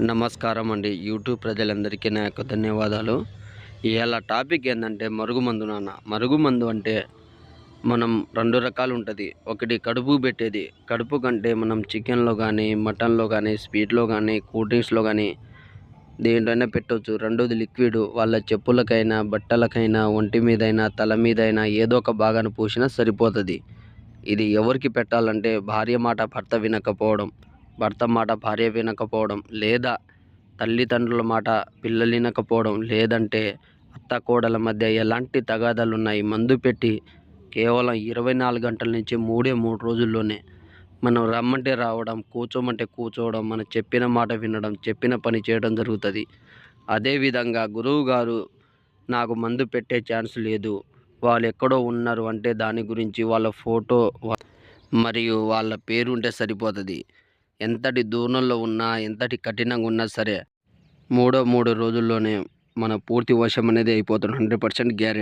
నమస్కారం అండి. యూట్యూబ్ ప్రజలందరికీ నా యొక్క ధన్యవాదాలు. ఇవాళ టాపిక్ ఏంటంటే మరుగుమందు నాన్న. మరుగుమందు అంటే మనం రెండు రకాలు ఉంటుంది. ఒకటి కడుపు పెట్టేది. కడుపు కంటే మనం చికెన్లో కానీ మటన్లో కానీ స్వీట్లో కానీ కూల్ డ్రింక్స్లో కానీ దేంట్లోనే పెట్టవచ్చు రెండోది లిక్విడ్. వాళ్ళ చెప్పులకైనా బట్టలకైనా ఒంటి మీదైనా తల మీదైనా ఏదో ఒక భాగాన్ని పూసినా సరిపోతుంది. ఇది ఎవరికి పెట్టాలంటే భార్య మాట భర్త వినకపోవడం. భర్త మాట భార్య వినకపోవడం లేదా తల్లిదండ్రుల మాట పిల్లలు వినకపోవడం లేదంటే అత్త కోడల మధ్య ఎలాంటి తగాదాలు ఉన్నాయి మందు పెట్టి కేవలం ఇరవై నాలుగు గంటల నుంచి మూడే మూడు రోజుల్లోనే మనం రమ్మంటే రావడం కూర్చోమంటే కూర్చోవడం మనం చెప్పిన మాట వినడం చెప్పిన పని చేయడం జరుగుతుంది. అదేవిధంగా గురువు గారు నాకు మందు పెట్టే ఛాన్స్ లేదు. వాళ్ళు ఎక్కడో ఉన్నారు అంటే దాని గురించి వాళ్ళ ఫోటో మరియు వాళ్ళ పేరు ఉంటే సరిపోతుంది. ఎంతటి దూరంలో ఉన్నా ఎంతటి కఠినంగా ఉన్నా సరే మూడో మూడు రోజుల్లోనే మన పూర్తి వశం అనేది అయిపోతుంది. Hundred percent guarantee.